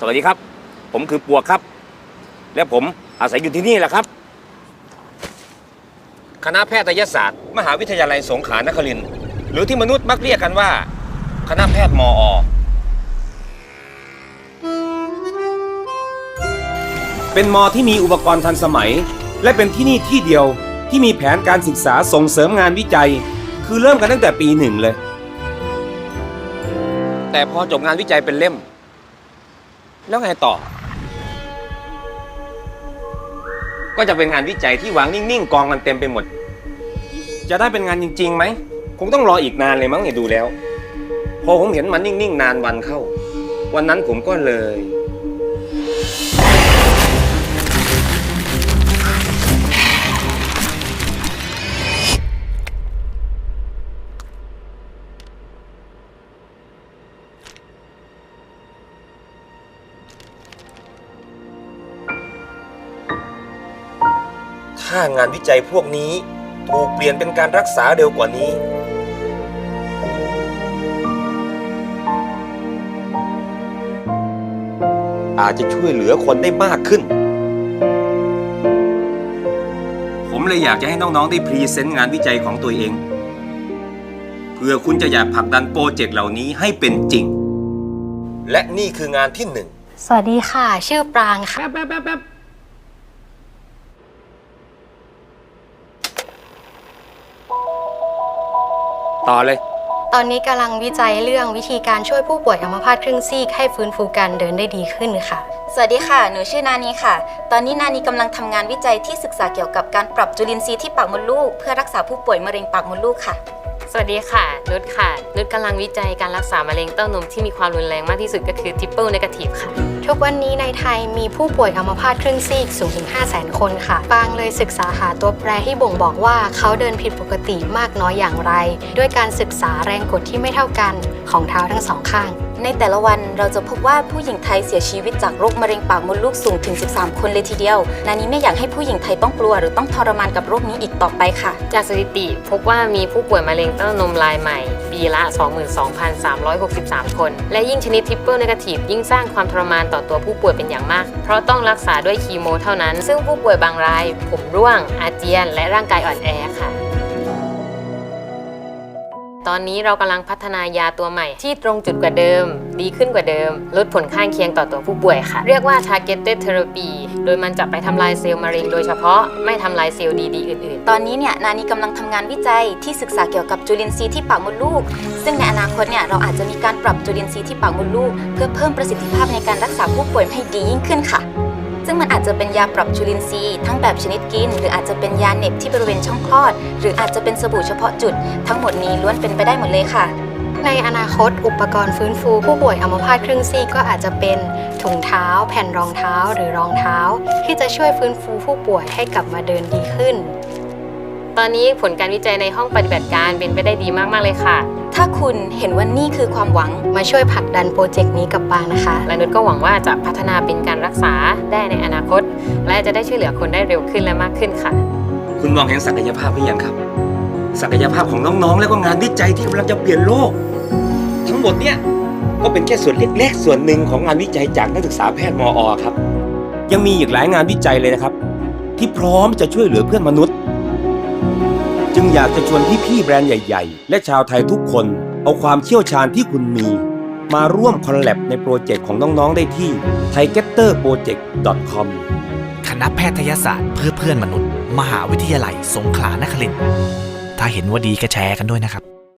สวัสดีครับ ผมคือปวครับ และผมอาศัยอยู่ที่นี่แหละครับ คณะแพทยศาสตร์ มหาวิทยาลัยสงขลานครินทร์หรือที่มนุษย์มักเรียกกันว่า คณะแพทย์มอเป็นมอที่มีอุปกรณ์ทันสมัย และเป็นที่นี่ที่เดียวที่มีแผนการศึกษาส่งเสริมงานวิจัย คือเริ่มกันตั้งแต่ปีหนึ่งเลย แต่พอจบงานวิจัยเป็นเล่ม แล้วไงต่อ ก็จะเป็นงานวิจัยที่วางนิ่งๆกองกันเต็มไปหมด จะได้เป็นงานจริงๆไหมคงต้องรออีกนานเลยมั้งเนี่ยดูแล้ว พอผมเห็นมันนิ่งๆนานวันเข้า วันนั้นผมก็เลย ถ้างานวิจัยพวกนี้ถูกเปลี่ยนเป็นการรักษาเร็วกว่านี้ อาจจะช่วยเหลือคนได้มากขึ้น ผมเลยอยากจะให้น้อง ๆ ได้พรีเซนต์งานวิจัยของตัวเอง เพื่อคุณจะอยากผลักดันโปรเจกต์เหล่านี้ให้เป็นจริง และนี่คืองานที่หนึ่ง สวัสดีค่ะ ชื่อปรางค่ะ แป๊บแป๊บแป๊บแป๊บ ต่อเลย ตอนนี้กำลังวิจัยเรื่องวิธีการช่วยผู้ป่วยอัมพาตครึ่งซีกให้ฟื้นฟูการเดินได้ดีขึ้นค่ะ สวัสดีค่ะ หนูชื่อนานีค่ะ ตอนนี้นานีกำลังทำงานวิจัยที่ศึกษาเกี่ยวกับการปรับจุลินทรีย์ที่ปากมดลูก เพื่อรักษาผู้ป่วยมะเร็งปากมดลูกค่ะ สวัสดีค่ะ นุชค่ะ นุชกำลังวิจัยการรักษามะเร็งเต้านมที่มีความรุนแรงมากที่สุดก็คือ triple negative ค่ะ ทุกวันนี้ในไทยมีผู้ป่วยอัมพาตครึ่งซีกสูงถึง 5 0 0 0 0 0 คนค่ะบางเลยศึกษาหาตัวแปรที่บ่งบอกว่าเขาเดินผิดปกติมากน้อยอย่างไร ด้วยการศึกษาแรงกดที่ไม่เท่ากันของเท้าทั้งสองข้าง ในแต่ละวันเราจะพบว่าผู้หญิงไทยเสียชีวิตจากโรคมะเร็งปากมดลูกสูงถึง 13 คนเลยทีเดียวนานี้ไม่อยากให้ผู้หญิงไทยต้องกลัวหรือต้องทรมานกับโรคนี้อีกต่อไปค่ะ จากสถิติพบว่ามีผู้ป่วยมะเร็งเต้านมรายใหม่ ปีละ 22,363 คน และยิ่งชนิด triple negative ยิ่งสร้างความทรมานต่อตัวผู้ป่วยเป็นอย่างมาก เพราะต้องรักษาด้วยคีโมเท่านั้น ซึ่งผู้ป่วยบางราย ผมร่วงอาเจียน และร่างกายอ่อนแอค่ะ ตอนนี้เรากำลังพัฒนายาตัวใหม่ ที่ตรงจุดกว่าเดิม ดีขึ้นกว่าเดิม ลดผลข้างเคียงต่อตัวผู้ป่วยค่ะ เรียกว่า targeted therapy โดยมันจะไปทำลายเซลล์มะเร็งโดยเฉพาะไม่ทำลายเซลล์ดีๆอื่นๆ ตอนนี้เนี่ยนานีกำลังทำงานวิจัยที่ศึกษาเกี่ยวกับจุลินทรีย์ที่ปากมดลูก ซึ่งในอนาคตเนี่ยเราอาจจะมีการปรับจุลินทรีย์ที่ปากมดลูก เพื่อเพิ่มประสิทธิภาพในการรักษาผู้ป่วยให้ดียิ่งขึ้นค่ะ ซึ่งมันอาจจะเป็นยาปรับจุลินทรีย์ทั้งแบบชนิดกิน หรืออาจจะเป็นยาเหน็บที่บริเวณช่องคลอด หรืออาจจะเป็นสบู่เฉพาะจุด ทั้งหมดนี้ล้วนเป็นไปได้หมดเลยค่ะ ในอนาคตอุปกรณ์ฟื้นฟู ผู้ป่วยอัมพาตครึ่งซีกก็อาจจะเป็นถุงเท้า แผ่นรองเท้าหรือรองเท้า ที่จะช่วยฟื้นฟูผู้ป่วยให้กลับมาเดินดีขึ้น ตอนนี้ผลการวิจัยในห้องปฏิบัติการเป็นไปได้ดีมาก ๆ เลยค่ะ ถ้าคุณเห็นว่านี่คือความหวังมาช่วยผลักดันโปรเจกต์นี้กับปางนะคะ และนุชก็หวังว่าจะพัฒนาเป็นการรักษาได้ในอนาคต และจะได้ช่วยเหลือคนได้เร็วขึ้นและมากขึ้นค่ะ คุณมองเห็นศักยภาพหรือยังครับ ศักยภาพของน้องๆ และก็งานวิจัยที่กำลังจะเปลี่ยนโลก ทั้งหมดเนี่ยก็เป็นแค่ส่วนเล็กๆ ส่วนหนึ่งของงานวิจัยจากนักศึกษาแพทย์มอครับ ยังมีอีกหลายงานวิจัยเลยนะครับ ที่พร้อมจะช่วยเหลือเพื่อนมนุษย์ จึงอยากจะชวนพี่ๆแบรนด์ใหญ่ ๆ และชาวไทยทุกคน เอาความเชี่ยวชาญที่คุณมี มาร่วมคอลแลบในโปรเจกต์ของน้องๆได้ที่ thaigetterproject.com คณะแพทยศาสตร์เพื่อเพื่อนมนุษย์ มหาวิทยาลัยสงขลานครินทร์ถ้าเห็นว่าดีก็แชร์กันด้วยนะครับ